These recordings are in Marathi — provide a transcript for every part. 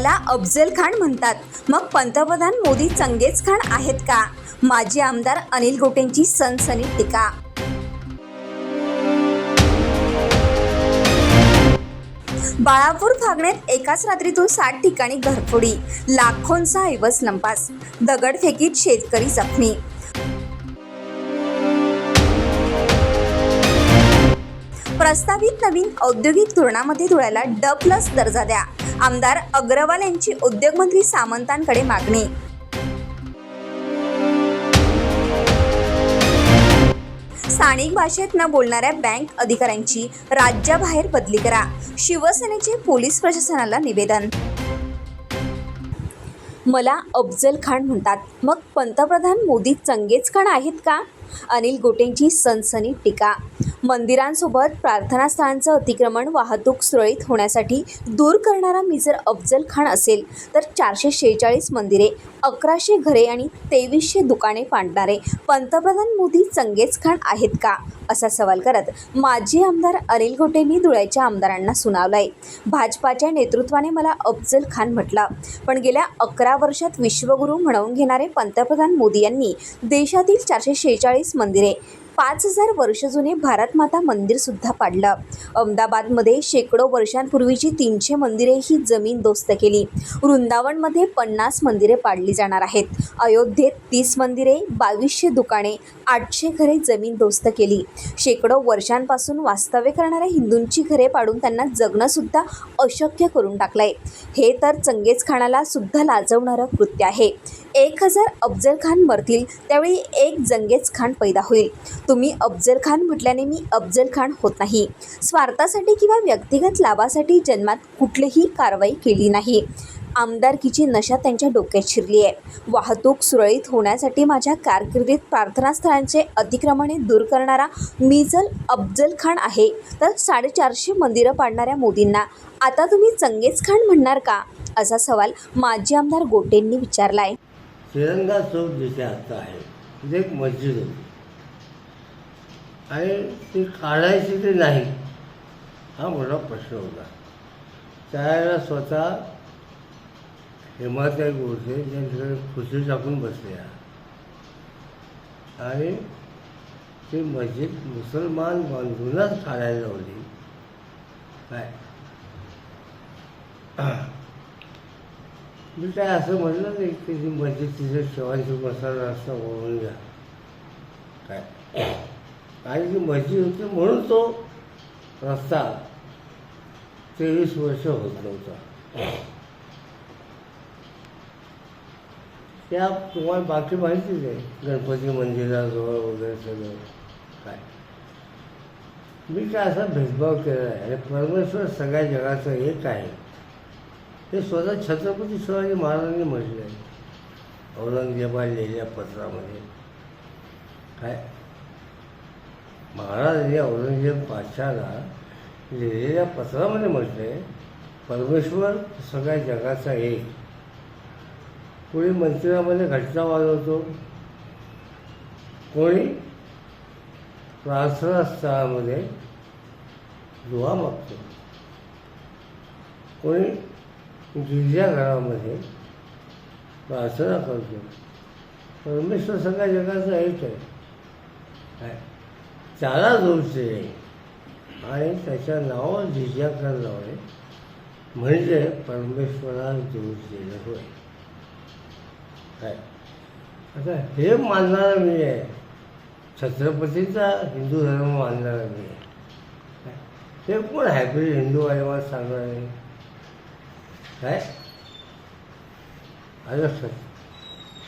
मला अफजल खान म्हणतात. मग पंतप्रधान मोदी चंगेज खान आहेत का? माजी आमदार अनिल गोटेंची सनसनी टीका. बाळापूर फागण्यात एकाच रात्रीतून साठ ठिकाणी घरफोडी लाखोंचा ऐवज लंपास दगडफेकीत शेतकरी जखमी. प्रस्तावित नवीन औद्योगिक धोरणामध्ये धुळ्याला ड प्लस दर्जा द्या. आमदार अग्रवाल यांची उद्योगमंत्री सामंतांकडे मागणी. स्थानिक भाषेत न बोलणाऱ्या बँक अधिकाऱ्यांची राज्याबाहेर बदली करा. शिवसेनेचे पोलीस प्रशासनाला निवेदन. मला अफजल खान म्हणतात. मग पंतप्रधान मोदी चंगेज खान आहेत का? अनिल गोटेंची सनसनी टीका. मंदिरांसोबत प्रार्थनास्थळांचं अतिक्रमण वाहतूक सुरळीत होण्यासाठी दूर करणारा मी जर अफजल खान असेल तर चारशे शेहेचाळीस मंदिरे अकराशे घरे आणि तेवीसशे दुकाने पाडणारे पंतप्रधान मोदी चंगेज खान आहेत का? असा सवाल करत माजी आमदार अनिल गोटेंनी धुळ्याच्या आमदारांना सुनावलाय. भाजपाच्या नेतृत्वाने मला अफजल खान म्हटला. पण गेल्या अकरा वर्षात विश्वगुरू म्हणवून घेणारे पंतप्रधान मोदी यांनी देशातील चारशे शेहेचाळीस मंदिरे पाच हजार वर्ष जुने भारतमाता मंदिरसुद्धा पाडलं. अहमदाबादमध्ये शेकडो वर्षांपूर्वीची तीनशे मंदिरे ही जमीन दोस्त केली. वृंदावनमध्ये पन्नास मंदिरे पाडली जाणार आहेत. अयोध्येत तीस मंदिरे बावीसशे दुकाने आठशे घरे जमीन दोस्त केली. शेकडो वर्षांपासून वास्तव्य करणाऱ्या हिंदूंची घरे पाडून त्यांना जगणंसुद्धा अशक्य करून टाकलंय. हे तर चंगेज खानाला सुद्धा लाजवणारं कृत्य आहे. एक हजार अफजल खान मरतील त्यावेळी एक जंगेज खान पैदा होईल. तुम्ही अफजल खान म्हटल्याने मी अफजल खान होत नाही. स्वार्थासाठी किंवा व्यक्तिगत लाभासाठी जन्मात कुठलीही कारवाई केली नाही. आमदारकीची नशा त्यांच्या डोक्यात शिरली आहे वाहतूक सुरळीत होण्यासाठी माझ्या कारकिर्दीत प्रार्थनास्थळांचे अतिक्रमणे दूर करणारा मिजल अफजल खान आहे. तर साडेचारशे मंदिरं पाडणाऱ्या मोदींना आता तुम्ही चंगेज खान म्हणणार का? असा सवाल माजी आमदार गोटेंनी विचारला आहे श्रीरंगा चौक जिथे आता आहे तिथे एक मस्जिद होती. आणि ती काढायची ते नाही. हा मोठा प्रश्न होता. त्यावेळेला स्वतः हेमाताई गोडसे ज्यांच्याकडे तिकडे खुशी टाकून बसल्या. आणि ती मस्जिद मुसलमान बांधूनच काढायला लावली. काय? मी काय असं म्हटलं नाही की ती मस्जिद तिथे शिवाजी मसाला रस्ता ओळून घ्या. काय? आणि ती मस्जिद होती म्हणून तो रस्ता तेवीस वर्ष होत नव्हता. त्या तुम्हाला बाकी माहितीच आहे. गणपती मंदिराजवळ वगैरे सगळं काय. मी काय असा भेदभाव केला आहे परमेश्वर सगळ्या जगाचं एक आहे. हे स्वतः छत्रपती शिवाजी महाराजांनी म्हटलं आहे औरंगजेबा लिहिल्या पत्रामध्ये. काय? महाराजांनी औरंगजेब बादशाला लिहिलेल्या पत्रामध्ये म्हटले परमेश्वर सगळ्या जगाचा एक. कोणी मंदिरामध्ये घटना वाजवतो कोणी प्रार्थना स्थळामध्ये दुवा मागतो कोणी गिरजाघरामध्ये प्रार्थना करतो. परमेश्वर सगळ्या जगाचा एक आहे. काय त्याला जोडचे आणि त्याच्या नावावर गिरजाघर लावणे म्हणजे परमेश्वराला दोष देणं होय. काय? आता हे मानणारा मी आहे. छत्रपतीचा हिंदू धर्म मानणारा मी आहे. ते कोण हायब्रिड हिंदू आहे मला सांगणार आहे काय? अरे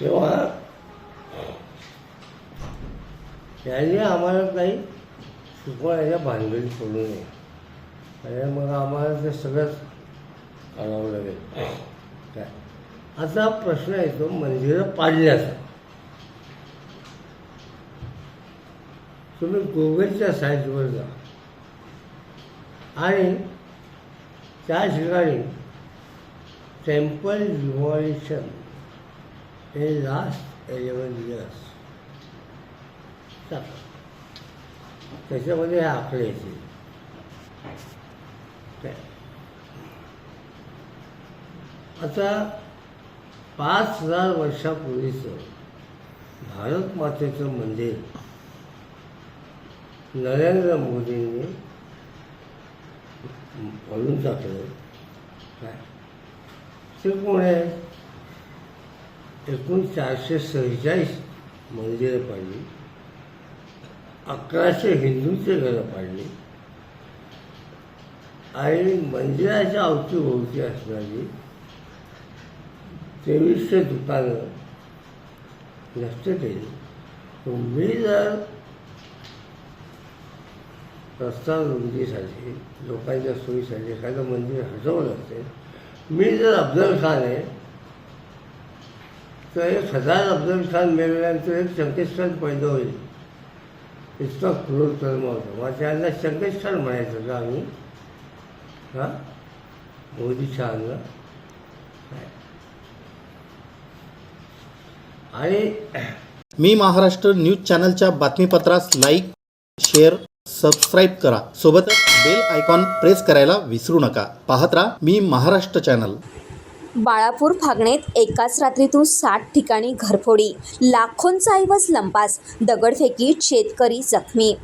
तेव्हा त्याने आम्हाला काही शिकवण्याच्या भानगडीत पडू नये. आणि मग आम्हाला ते सगळंच करावं लागेल. काय? आता प्रश्न येतो मंदिरं पाडण्याचा तुम्ही गुगलच्या साईटवर जा. आणि त्या ठिकाणी टेम्पल रिव्हॉल्युशन हे लास्ट एलेवन इयर्स टाका त्याच्यामध्ये हे आकडे येतील आता पाच हजार वर्षापूर्वीचं भारत मातेचं मंदिर नरेंद्र मोदींनी भरून टाकलं. ते कोण आहे एकूण चारशे सहेचाळीस मंदिरं पाहिली. अकराशे हिंदूचे घरं पाडली. आणि मंदिराच्या अवतीभोवती असणारी तेवीसशे दुकानं नष्ट केली. तुम्ही जर रस्ता रुंदीसाठी लोकांच्या सोयीसाठी एखादं मंदिर हटवलं असेल मी जर अफजल खान आहे तर एक हजार अफजल खान मिळवल्यानंतर एक शंकेश पैदा होईल. इतका क्रूर धर्म होता. मग त्यांना शंकेश्वर म्हणायचं का आम्ही. हां? मोदी शहांना. आणि मी महाराष्ट्र न्यूज चॅनलच्या बातमीपत्रास लाईक शेअर सबस्क्राईब करा. सोबतच बेल आयकॉन प्रेस करायला विसरू नका. पाहत राहा मी महाराष्ट्र चॅनल. बाळापूर फागणेत एकाच रात्रीतून साठ ठिकाणी घरफोडी लाखोंचा ऐवज लंपास दगडफेकीत शेतकरी जखमी.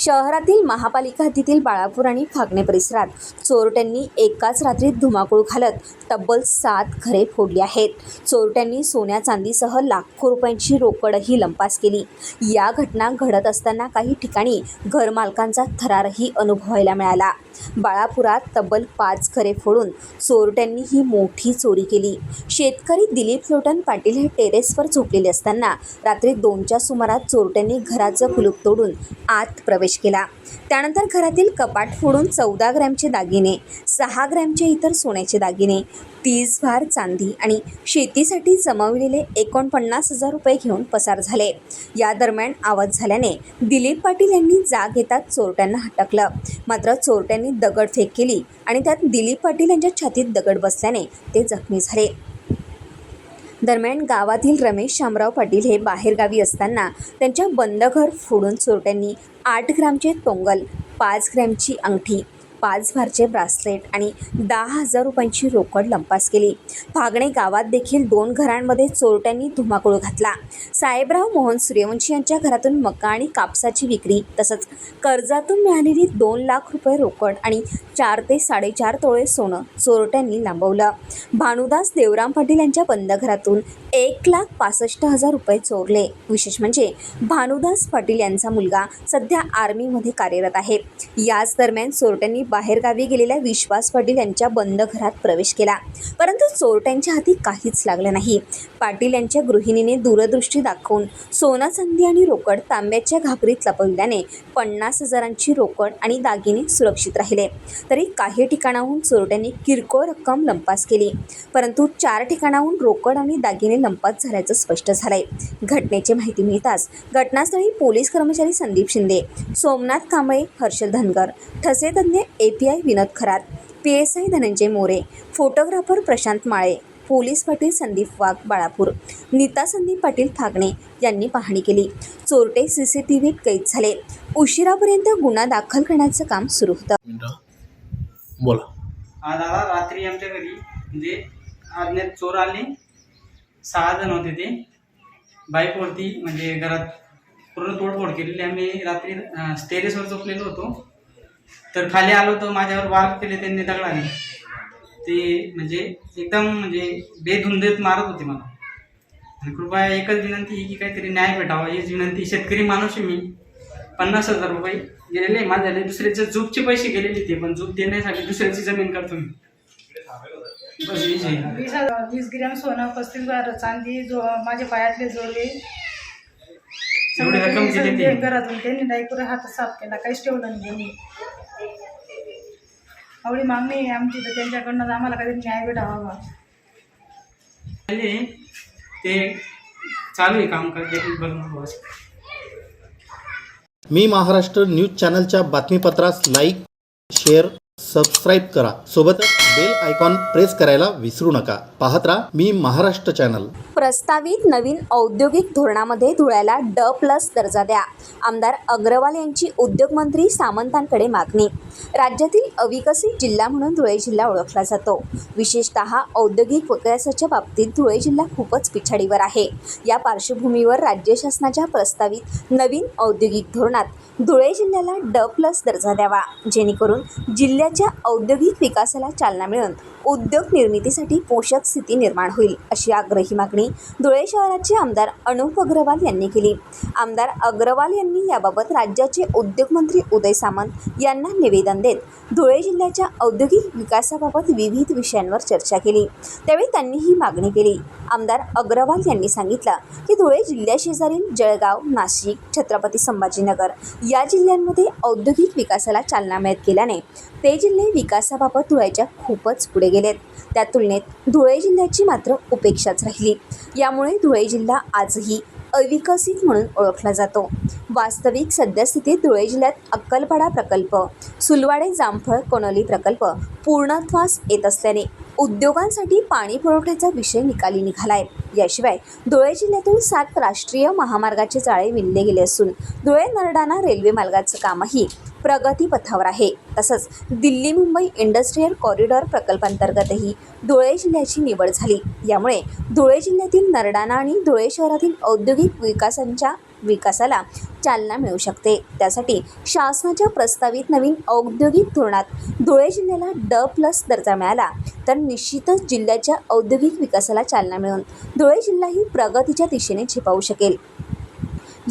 शहरातील महापालिका हद्दीतील बाळापूर आणि फागणे परिसरात चोरट्यांनी एकाच रात्रीत धुमाकूळ घालत तब्बल सात घरे फोडली आहेत. चोरट्यांनी सोन्या चांदीसह लाखो रुपयांची रोकडही लंपास केली. या घटना घडत असताना काही ठिकाणी घरमालकांचा थरारही अनुभवायला मिळाला. बाळापुरात तब्बल पाच घरे फोडून चोरट्यांनी ही मोठी चोरी केली. शेतकरी दिलीप लोटन पाटील हे टेरेसवर झोपलेले असताना रात्री दोनच्या सुमारात चोरट्यांनी घराचं कुलूप तोडून आत प्रवेश केला. त्यानंतर घरातील कपाट फोडून चौदा ग्रॅमचे दागिने सहा ग्रॅमचे इतर सोन्याचे दागिने तीस भार चांदी आणि शेतीसाठी जमवलेले एकोणपन्नास हजार रुपये घेऊन पसार झाले. या दरम्यान आवाज झाल्याने दिलीप पाटील यांनी जाग घेतात चोरट्यांना हटकलं. मात्र चोरट्यांनी दगडफेक केली आणि त्यात दिलीप पाटील यांच्या छातीत दगड बसल्याने ते जखमी झाले. दरम्यान गावातील रमेश शामराव पाटील हे बाहेरगावी असताना त्यांच्या बंद घर फोडून चोरट्यांनी आठ ग्रामचे तोंगल पाच ग्रॅमची अंगठी पाच भारचे ब्रासलेट आणि दहा हजार रुपयांची रोकड लंपास केली. फागणे गावात देखील दोन घरांमध्ये चोरट्यांनी धुमाकूळ घातला. साहेबराव मोहन सूर्यवंशी यांच्या घरातून मका आणि कापसाची विक्री तसंच कर्जातून मिळालेली दोन लाख रुपये रोकड आणि चार ते साडेचार तोळे सोनं चोरट्यांनी लांबवलं. भानुदास देवराम पाटील यांच्या बंद घरातून एक लाख पासष्ट हजार रुपये चोरले. विशेष म्हणजे भानुदास पाटील यांचा मुलगा सध्या आर्मीमध्ये कार्यरत आहे. याच दरम्यान चोरट्यांनी बाहेरगावी गेलेल्या विश्वास पाटील यांच्या बंद घरात प्रवेश केला. परंतु चोरट्यांच्या हाती काहीच लागलं नाही. पाटील यांच्या गृहिणीने दूरदृष्टी दाखवून सोना चांदी आणि रोकड तांब्याच्या घागरीत लपविल्याने पन्नास हजारांची रोकड आणि दागिने सुरक्षित राहिले. तरी काही ठिकाणाहून चोरट्यांनी किरकोळ रक्कम लंपास केली. परंतु चार ठिकाणाहून रोकड आणि दागिने लंपास झाल्याचं स्पष्ट झालंय. घटनेची माहिती मिळताच घटनास्थळी पोलीस कर्मचारी संदीप शिंदे सोमनाथ कांबळे हर्षल धनगर ठसे तज्ज्ञ A P I Vinod Kharat P S I Dhananjay More photographer Prashant Male police Patil Sandeep Wagh Balapur Neeta Sandeep Patil Phagne यांनी पाहणी केली. चोरटे सी सी टी व्हीत कैद झाले. उशिरापर्यंत गुन्हा दाखल करण्याचं काम सुरू होतं. बोला. आज दादा रात्री आमच्या घरी म्हणजे अज्ञात चोर आले. सहा जण होते ते. बाईकवरती म्हणजे घरात पूर्ण तोडफोड केलेली. आम्ही रात्री स्टेरेसवर झोपलेलो होतो. तर खाली आलो तर माझ्यावर वार केले त्यांनी दगडाने. ते म्हणजे एकदम म्हणजे बेधुंदेत मारत होते मला. आणि कृपया एकच विनंती आहे की काहीतरी न्याय भेटावा. हीच विनंती शेतकरी माणूस आहे मी. पन्नास हजार रुपये गेलेले. माझ्या दुसऱ्याचे जूबचे पैसे गेलेले ते पण जूब देण्यासाठी दुसऱ्याची जमीन करतो मी. वीस हजार वीस ग्रॅम सोनं पस्तीस बार चांदी जो माझ्या पायातले जोडले एवढी रक्कम सगळं दिली ते ती घरातून त्यांनी डायपूर हात साफ केला काहीच ठेवलं नाही त्यांनी. एवढी मागणी आहे आमची तर त्यांच्याकडनं आम्हाला काहीतरी न्याय भेटावा पहिले ते चालू आहे काम करते बघ बस. मी महाराष्ट्र न्यूज चॅनलच्या बातमीपत्रास लाईक शेअर सबस्क्राईब करा. सोबतच बेल आयकॉन प्रेस करायला विसरू नका. पाहत राहा मी महाराष्ट्र चॅनल. प्रस्तावित नवीन औद्योगिक धोरणामध्ये धुळ्याला ड प्लस दर्जा द्या. आमदार अग्रवाल यांची उद्योगमंत्री सामंतांकडे मागणी. राज्यातील अविकसित जिल्हा म्हणून धुळे जिल्हा ओळखला जातो. विशेषतः औद्योगिक विकासाच्या बाबतीत धुळे जिल्हा खूपच पिछाडीवर आहे. या पार्श्वभूमीवर राज्य शासनाच्या प्रस्तावित नवीन औद्योगिक धोरणात धुळे जिल्ह्याला ड प्लस दर्जा द्यावा. जेणेकरून जिल्ह्याच्या औद्योगिक विकासाला चालना मिळून उद्योग निर्मितीसाठी पोषक स्थिती निर्माण होईल अशी आग्रही मागणी धुळे शहराचे आमदार अनुप अग्रवाल यांनी केली. आमदार अग्रवाल यांनी याबाबत राज्याचे उद्योगमंत्री उदय सामंत यांना निवेदन देत धुळे जिल्ह्याच्या औद्योगिक विकासाबाबत विविध विषयांवर चर्चा केली. त्यावेळी त्यांनी ही मागणी केली. आमदार अग्रवाल यांनी सांगितलं की धुळे जिल्ह्याशेजारील जळगाव नाशिक छत्रपती संभाजीनगर या जिल्ह्यांमध्ये औद्योगिक विकासाला चालना मिळत गेल्याने ते जिल्हे विकासाबाबत धुळ्याच्या खूपच पुढे गेलेत. त्या तुलनेत धुळे जिल्ह्याची मात्र उपेक्षाच राहिली. यामुळे धुळे जिल्हा आजही अविकसित म्हणून ओळखला जातो. वास्तविक सद्यस्थितीत धुळे जिल्ह्यात अक्कलपाडा प्रकल्प सुलवाडे जामफळ कोनोली प्रकल्प पूर्णत्वास येत असल्याने उद्योगांसाठी पाणी पुरवठ्याचा विषय निकाली निघालाय. याशिवाय धुळे जिल्ह्यातून सात राष्ट्रीय महामार्गाचे जाळे विणले गेले असून धुळे नरडाणा रेल्वे मार्गाचं कामही प्रगतीपथावर आहे. तसंच दिल्ली मुंबई इंडस्ट्रीयल कॉरिडॉर प्रकल्पांतर्गतही धुळे जिल्ह्याची निवड झाली. यामुळे धुळे जिल्ह्यातील नरडाणा आणि धुळे शहरातील औद्योगिक विकासांच्या विकासाला चालना मिळू शकते. त्यासाठी शासनाच्या प्रस्तावित नवीन औद्योगिक धोरणात धुळे जिल्ह्याला ड प्लस दर्जा मिळाला तर निश्चितच जिल्ह्याच्या औद्योगिक विकासाला चालना मिळून धुळे जिल्हाही प्रगतीच्या दिशेने झेपावू शकेल.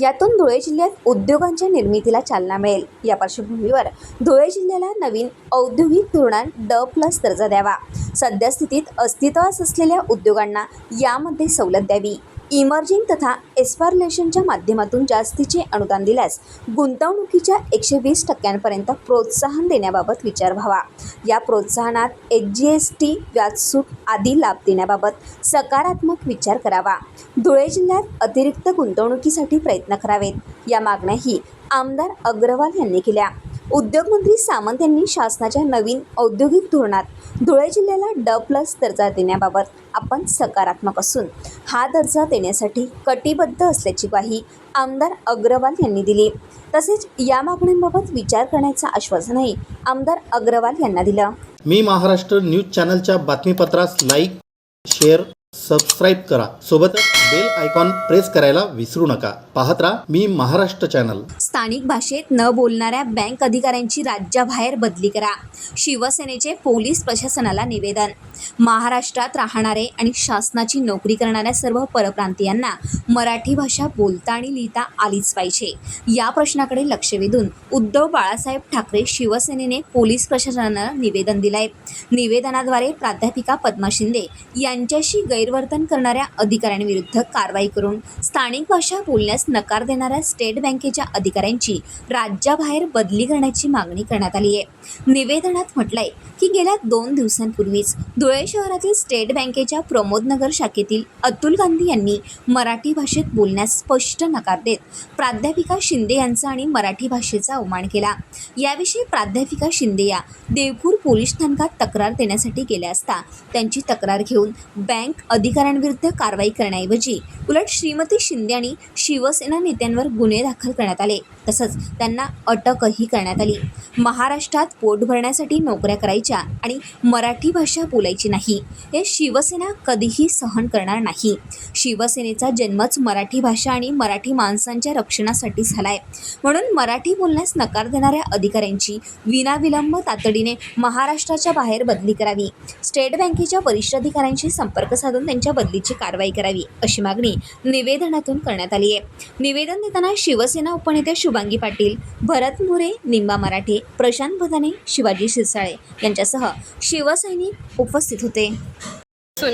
यातून धुळे जिल्ह्यात उद्योगांच्या निर्मितीला चालना मिळेल. या पार्श्वभूमीवर धुळे जिल्ह्याला नवीन औद्योगिक धोरणात ड प्लस दर्जा द्यावा. सद्यस्थितीत अस्तित्वास असलेल्या उद्योगांना यामध्ये सवलत द्यावी. इमर्जिंग तथा एस्पार्लेशनच्या माध्यमातून जास्तीचे अनुदान दिल्यास गुंतवणुकीच्या एकशे वीस टक्क्यांपर्यंत प्रोत्साहन देण्याबाबत विचार व्हावा. या प्रोत्साहनात एच जी एस टी व्याजसूट आदी लाभ देण्याबाबत सकारात्मक विचार करावा. धुळे जिल्ह्यात अतिरिक्त गुंतवणुकीसाठी प्रयत्न करावेत. या मागण्याही आमदार अग्रवाल यांनी केल्या. उद्योगमंत्री सामंत यांनी शासनाच्या नवीन औद्योगिक धोरणात धुळे जिल्ह्याला ड प्लस दर्जा देण्याबाबत आपण सकारात्मक असून हा दर्जा देण्यासाठी कटिबद्ध असल्याची ग्वाही आमदार अग्रवाल यांनी दिली. तसेच या मागण्यांबाबत विचार करण्याचं आश्वासनही आमदार अग्रवाल यांना दिलं. मी महाराष्ट्र न्यूज चॅनलच्या बातमीपत्रास लाईक शेअर सबस्क्राईब करा. सोबतच बेल आयकॉन प्रेस करायला विसरू नका. पाहत राहा मी महाराष्ट्र चॅनल स्थानिक भाषेत न बोलणाऱ्या बँक अधिकाऱ्यांची राज्याबाहेर बदली करा. शिवसेनेचे पोलीस प्रशासनाला निवेदन. महाराष्ट्रात राहणारे आणि शासनाची नोकरी करणाऱ्या सर्व परप्रांतीयांना मराठी भाषा बोलता आणि लिहिता आलीच पाहिजे. या प्रश्नाकडे लक्ष वेधून उद्धव बाळासाहेब ठाकरे शिवसेनेने पोलीस प्रशासनाला निवेदन दिलंय. निवेदनाद्वारे प्राध्यापिका पद्मा शिंदे यांच्याशी गैरवर्तन करणाऱ्या अधिकाऱ्यांविरुद्ध कारवाई करून स्थानिक भाषा बोलण्यास नकार देणाऱ्या स्टेट बँकेच्या अधिकाऱ्यांची राज्याबाहेर बदली करण्याची मागणी करण्यात आली आहे. निवेदनात म्हटलंय की गेल्या दोन दिवसांपूर्वीच धुळे शहरातील स्टेट बँकेच्या प्रमोदनगर शाखेतील अतुल गांधी यांनी मराठी भाषेत बोलण्यास स्पष्ट नकार देत प्राध्यापिका शिंदे यांचा आणि मराठी भाषेचा अवमान केला. याविषयी प्राध्यापिका शिंदे या देवपूर पोलीस स्थानकात तक्रार देण्यासाठी गेल्या असता त्यांची तक्रार घेऊन बँक अधिकाऱ्यांविरुद्ध कारवाई करण्याऐवजी उलट श्रीमती शिंदे आणि शिवसेना नेत्यांवर गुन्हे दाखल करण्यात आले. तसंच त्यांना अटकही करण्यात आली. महाराष्ट्रात पोट भरण्यासाठी नोकऱ्या करायच्या आणि मराठी भाषा बोलायची नाही हे शिवसेना कधीही सहन करणार नाही. शिवसेनेचा जन्मच मराठी भाषा आणि मराठी माणसांच्या रक्षणासाठी झालाय. म्हणून मराठी बोलण्यास नकार देणाऱ्या अधिकाऱ्यांची विनाविलंब तातडीने महाराष्ट्राच्या बाहेर बदली करावी. स्टेट बँकेच्या वरिष्ठ अधिकाऱ्यांशी संपर्क साधून त्यांच्या बदलीची कारवाई करावी अशी मागणी निवेदनातून करण्यात आली आहे. निवेदन देताना शिवसेना उपनेते शुभांगी पाटील भरत मोरे निंबा मराठे प्रशांत भदाने शिवाजी शिरसाळे यांच्यासह शिवसैनिक उपस्थित होते.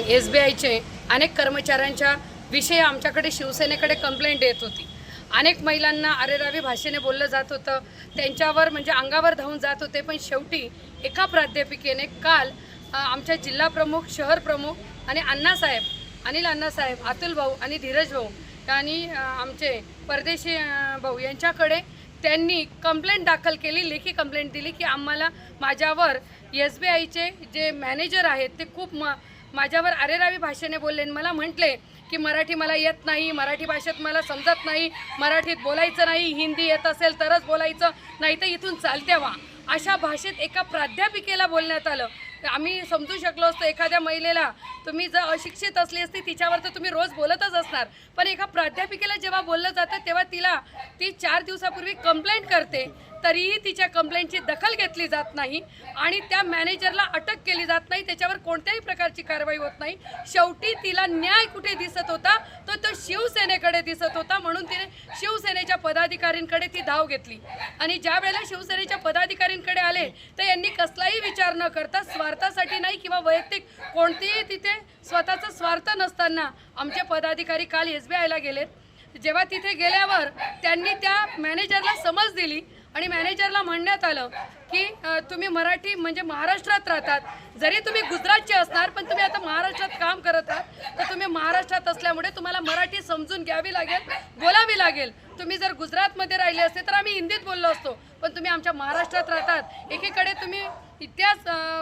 एस बी आयचे अनेक कर्मचाऱ्यांच्या विषयी आमच्याकडे शिवसेनेकडे कंप्लेंट येत होती. अनेक महिलांना अरेरावी भाषेने बोललं जात होतं. त्यांच्यावर म्हणजे अंगावर धावून जात होते. पण शेवटी एका प्राध्यापिकेने काल आमच्या जिल्हा प्रमुख शहर प्रमुख आणि अण्णासाहेब अनिल अण्णासाहेब अतुल भाऊ आणि धीरज भाऊ आणि आमचे परदेशी भाऊ यांच्याकडे त्यांनी कंप्लेंट दाखल केली लेखी कंप्लेंट दिली की आम्हाला माझ्यावर एस बी आयचे जे मॅनेजर आहेत ते खूप म माझ्यावर अरेरावी भाषेने बोलले आणि मला म्हटले की मराठी मला येत नाही मराठी भाषेत मला समजत नाही मराठीत बोलायचं नाही हिंदी येत असेल तरच बोलायचं नाही तर इथून चालते वा. अशा भाषेत एका प्राध्यापिकेला बोलण्यात आलं. आम्ही समजू शकलो असतो एखाद्या महिलेला. तुम्ही जर अशिक्षित असली असती तिच्यावर तर तुम्ही रोज बोलतच असणार. पण एका प्राध्यापिकेला जेव्हा बोललं जातं तेव्हा तिला ती चार दिवसापूर्वी कंप्लेंट करते. तरीही तिच्या कंप्लेंटची दखल घेतली जात नाही आणि त्या मॅनेजरला अटक केली जात नाही. त्याच्यावर कोणत्याही प्रकारची कारवाई होत नाही. शेवटी तिला न्याय कुठे दिसत होता? तो तो शिवसेनेकडे दिसत होता म्हणून तिने शिवसेनेच्या पदाधिकाऱ्यांकडे ती धाव घेतली. आणि ज्या वेळेला शिवसेनेच्या पदाधिकाऱ्यांकडे आले तर यांनी कसलाही विचार न करता स्वार्थासाठी नाही किंवा वैयक्तिक कोणतेही तिथे स्वतःचा स्वार्थ नसताना आमचे पदाधिकारी काल एस बी आयला गेलेत. जेव्हा तिथे गेल्यावर त्यांनी त्या मॅनेजरला समज दिली आणि मॅनेजरला म्हणण्यात आलं की तुम्ही मराठी म्हणजे महाराष्ट्रात राहतात. जरी तुम्ही गुजरातचे असणार पण तुम्ही आता महाराष्ट्रात काम करत आहात. तर तुम्ही महाराष्ट्रात असल्यामुळे तुम्हाला मराठी समजून घ्यावी लागेल बोलावी लागेल. तुम्ही जर गुजरातमध्ये राहिले असते तर आम्ही हिंदीत बोललो असतो. पण तुम्ही आमच्या महाराष्ट्रात राहतात. एकीकडे तुम्ही इतिहास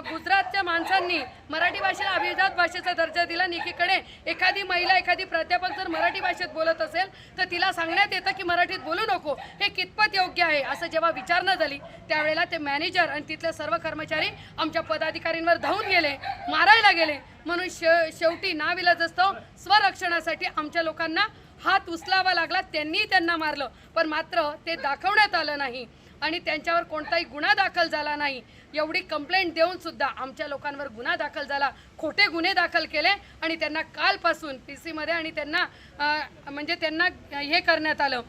गुजरातच्या माणसांनी मराठी भाषेला अभिजात भाषेचा दर्जा दिला आणि एकीकडे एखादी महिला एखादी प्राध्यापक जर मराठी भाषेत बोलत असेल तर तिला सांगण्यात येतं की मराठीत बोलू नको. हे कितपत योग्य आहे? असं जेव्हा विचारणा झाली त्यावेळेला ते मॅनेजर आणि तिथले सर्व कर्मचारी आमच्या पदाधिकाऱ्यांवर धावून गेले मारायला गेले. म्हणून शे शेवटी नाविलाज असतो स्वरक्षणासाठी आमच्या लोकांना हात उचलावा लागला त्यांनी त्यांना मारलं. पण मात्र ते दाखवण्यात आलं नाही. आणि त्यांच्यावर कोणताही गुन्हा दाखल झाला नाही. एवढी कंप्लेंट देऊन सुद्धा आमच्या लोकांवर गुन्हा दाखल झाला. खोटे गुन्हे दाखल केले आणि त्यांना कालपासून पी सीमध्ये आणि त्यांना म्हणजे त्यांना हे करण्यात आलं.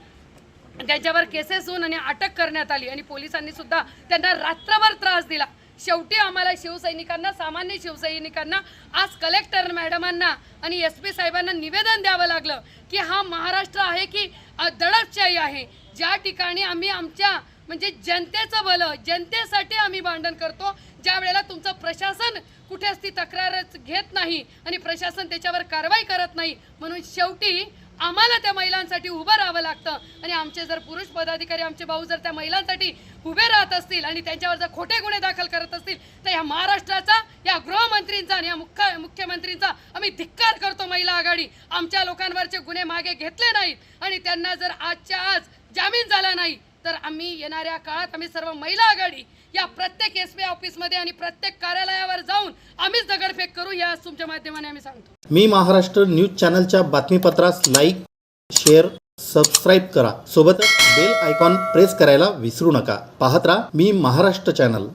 त्यांच्यावर केसेस होऊन आणि अटक करण्यात आली आणि पोलिसांनी सुद्धा त्यांना रात्रभर त्रास दिला. शेवटी आम्हाला शिवसैनिकांना सामान्य शिवसैनिकांना आज कलेक्टर मॅडमांना आणि एस पी साहेबांना निवेदन द्यावं लागलं की हा महाराष्ट्र आहे की दडपशाही आहे. ज्या ठिकाणी आम्ही आमच्या म्हणजे जनतेचं भलं जनतेसाठी आम्ही भांडण करतो. ज्या वेळेला तुमचं प्रशासन कुठेच ती तक्रारच घेत नाही आणि प्रशासन त्याच्यावर कारवाई करत नाही म्हणून शेवटी आम्हाला त्या महिलांसाठी उभं राहावं लागतं. आणि आमचे जर पुरुष पदाधिकारी आमचे भाऊ जर त्या महिलांसाठी उभे राहत असतील आणि त्यांच्यावर जर खोटे गुन्हे दाखल करत असतील तर या महाराष्ट्राचा या गृहमंत्रींचा आणि या मुख्य मुख्यमंत्रींचा आम्ही धिक्कार करतो महिला आघाडी. आमच्या लोकांवरचे गुन्हे मागे घेतले नाहीत आणि त्यांना जर आजच्या आज जामीन झाला नाही तर आम्ही येणाऱ्या काळात आम्ही सर्व महिला आघाडी या प्रत्येक एस बी ऑफिसमध्ये आणि प्रत्येक कार्यालयावर जाऊन आम्हीच दगडफेक करू या तुमच्या माध्यमाने आम्ही सांगतो. मी महाराष्ट्र न्यूज चॅनलच्या बातमीपत्रास लाईक शेअर सबस्क्राईब करा. सोबतच बेल आयकॉन प्रेस करायला विसरू नका. पाहत राहा मी महाराष्ट्र चॅनल.